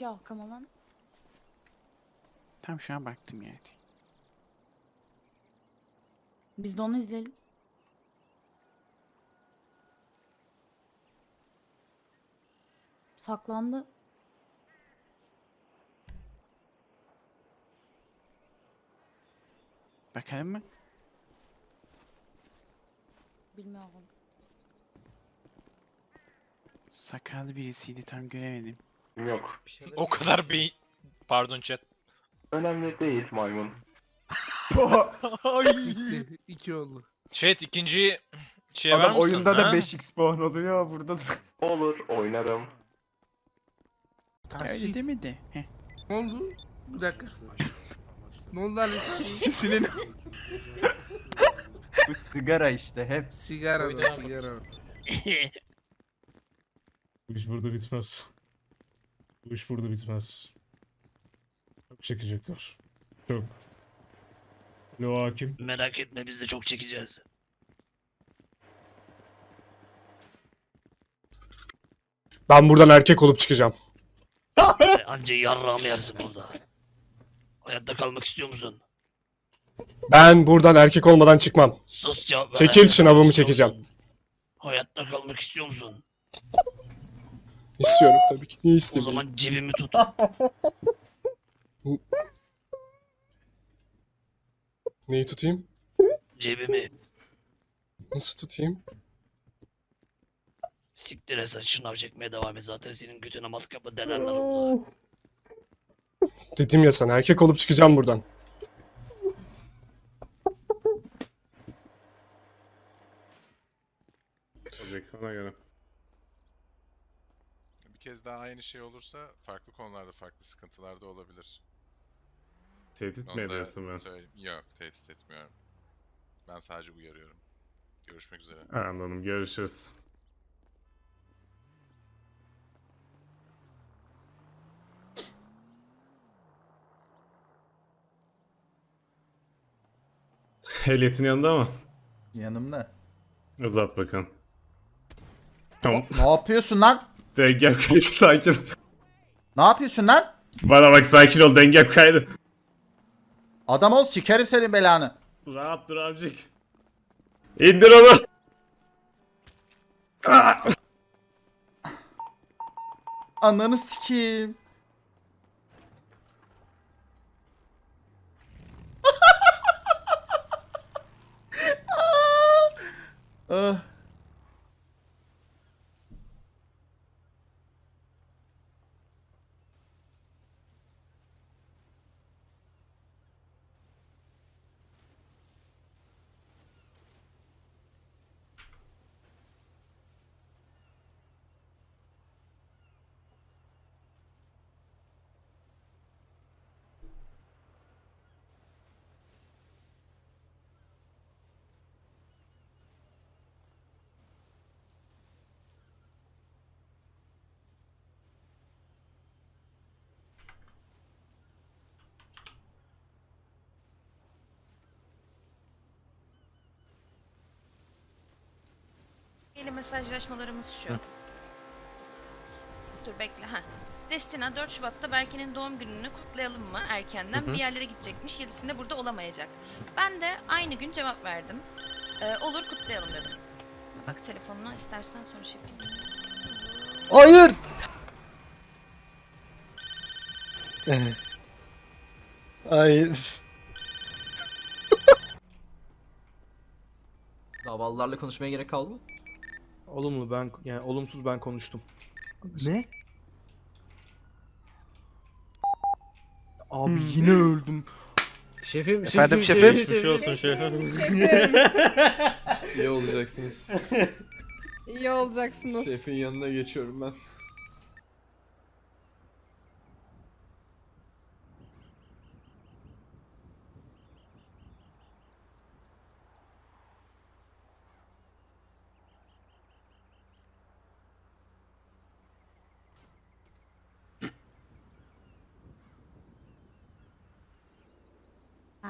Hangi ahkam lan? Tam şu an baktım yani. Biz de onu izleyelim. Saklandı. Bakalım mı? Bilmiyorum. Sakallı birisiydi tam göremedim. Yok. O kadar bir... Pardon chat. Önemli değil maymun. Siktir. İki oldu. Chat ikinci şeye Adam oyunda da ha? 5x puan oluyor burada da. Olur oynarım. Öyle demedi. Heh. Ne oldu? Bir dakika. Ne oldu sen? Sesinin Bu sigara işte hep. Sigara da sigara. Bu iş burada bitmez. Bu iş burada bitmez. Çok çekecekler. Çok. Alo hakim. Merak etme biz de çok çekeceğiz. Ben buradan erkek olup çıkacağım. Sen anca yarrağımı yersin burada. Hayatta kalmak istiyor musun? Ben buradan erkek olmadan çıkmam. Sus cevap ver. Çekil, şınavımı çekeceğim. Hayatta kalmak istiyor musun? İstiyorum tabii ki. Niye O zaman cebimi tut. Neyi tutayım? Cebimi. Nasıl tutayım? Siktir et sen şınav çekmeye devam et. Zaten senin götüne matkapı delerler orada. Dedim ya sana erkek olup çıkacağım buradan. Ona göre. Bir kez daha aynı şey olursa farklı konularda farklı sıkıntılar da olabilir. Tehdit Onu mi ediyorsun söyleyeyim. Yok, tehdit etmiyorum. Ben sadece uyarıyorum. Görüşmek üzere. Anladım. Görüşürüz. Ehliyetin yanında mı? Yanımda. Uzat bakalım. Tamam. Ne yapıyorsun lan? Dengem kaydı sakin. Ne yapıyorsun lan? Bana bak sakin ol dengem kaydı. Adam ol sikerim senin belanı. Rahat dur amcık. İndir onu. Ananı sikeyim. Ah. Yeni mesajlaşmalarımız şu. Dur bekle ha. Destina 4 Şubat'ta Berke'nin doğum gününü kutlayalım mı erkenden? Bir yerlere gidecekmiş. 7'sinde burada olamayacak. Ben de aynı gün cevap verdim. Ee, olur kutlayalım dedim. Bak telefonuna istersen sonra şey yapayım. Hayır. Hayır. Davallarla konuşmaya gerek kaldı mı? Olumlu ben yani olumsuz ben konuştum. Ne? Abi yine öldüm. Şefim, Efendim şefim? Geçmiş olsun şefim. İyi olacaksınız. İyi olacaksınız. Şefin yanına geçiyorum ben.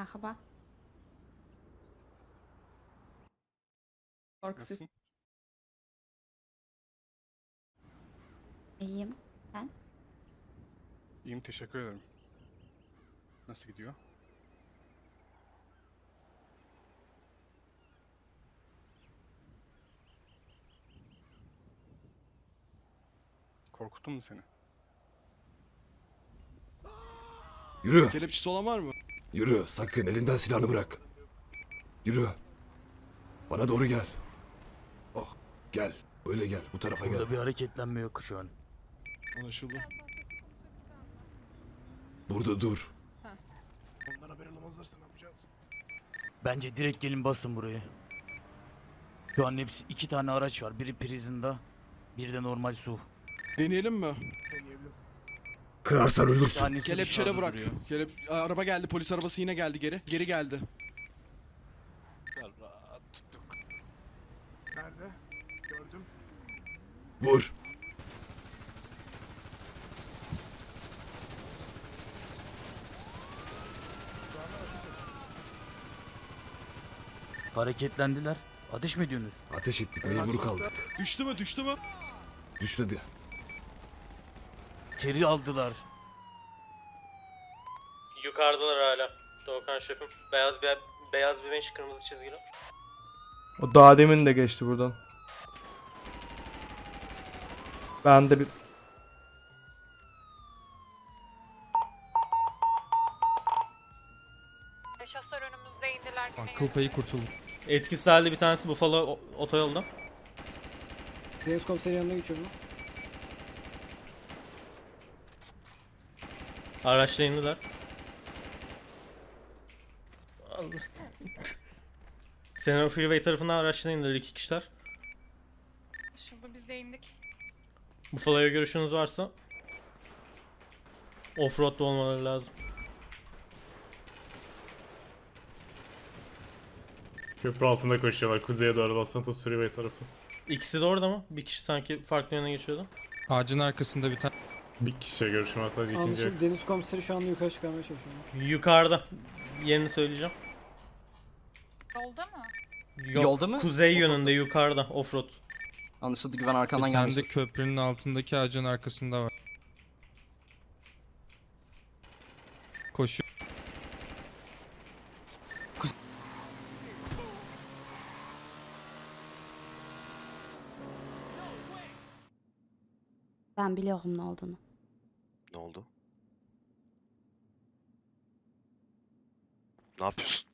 Merhaba. Korkusuz. İyiyim. Sen? İyiyim teşekkür ederim. Nasıl gidiyor? Korkuttum mu seni? Yürü. Kelepçesi olan var mı? Yürü. Sakın elinden silahını bırak. Yürü. Bana doğru gel. Oh. Gel. Böyle gel. Bu tarafa gel. Burada bir hareketlenme yok şu an. Anlaşıldı. Burada dur. Ondan haber alamazlarsa ne yapacağız? Bence direkt gelin basın burayı. Şu an hepsi iki tane araç var. Biri prison'da, biri de normal su. Deneyelim mi? Kırarsan ölürsün. tanesi Kelepçele dışarıda bırak. duruyor. Kelep araba geldi. Polis arabası yine geldi geri. Geri geldi. Nerede? Gördüm. Vur. Hareketlendiler. Ateş mi ediyorsunuz? Ateş ettik. Mecbur kaldık. Düştü mü? Düştü mü? Düşmedi. İçeri aldılar. Yukarıdalar hala. Doğukan şefim. Beyaz bir beyaz bir beş kırmızı çizgili. O daha demin de geçti buradan. Ben de bir... Şahslar önümüzde indiler. Kıl payı kurtuldu. Etkisiz halde bir tanesi Buffalo otoyolda. Deniz komiseri yanına geçiyorum. Araçla indiler. Senaro Freeway tarafından araçla indiler iki kişiler. Şimdi biz de indik. Buffalo'ya görüşünüz varsa Offroad'da olmaları lazım. Köprü altında koşuyorlar kuzeye doğru Los Santos Freeway tarafı. İkisi de orada mı? Bir kişi sanki farklı yöne geçiyordu. Ağacın arkasında bir tane... Bir kişiye görüşüm var sadece ikinci yok. Deniz komiseri şu anda yukarı çıkarmaya çalışıyor. Yukarıda. Yerini söyleyeceğim. Yolda mı? Yok, Yolda mı? Kuzey yönünde yukarıda offroad. Anlaşıldı güven arkamdan Bir tane de köprünün altındaki ağacın arkasında var. Koşuyor. Ben biliyorum ne olduğunu. Ne oldu? Ne yapıyorsun?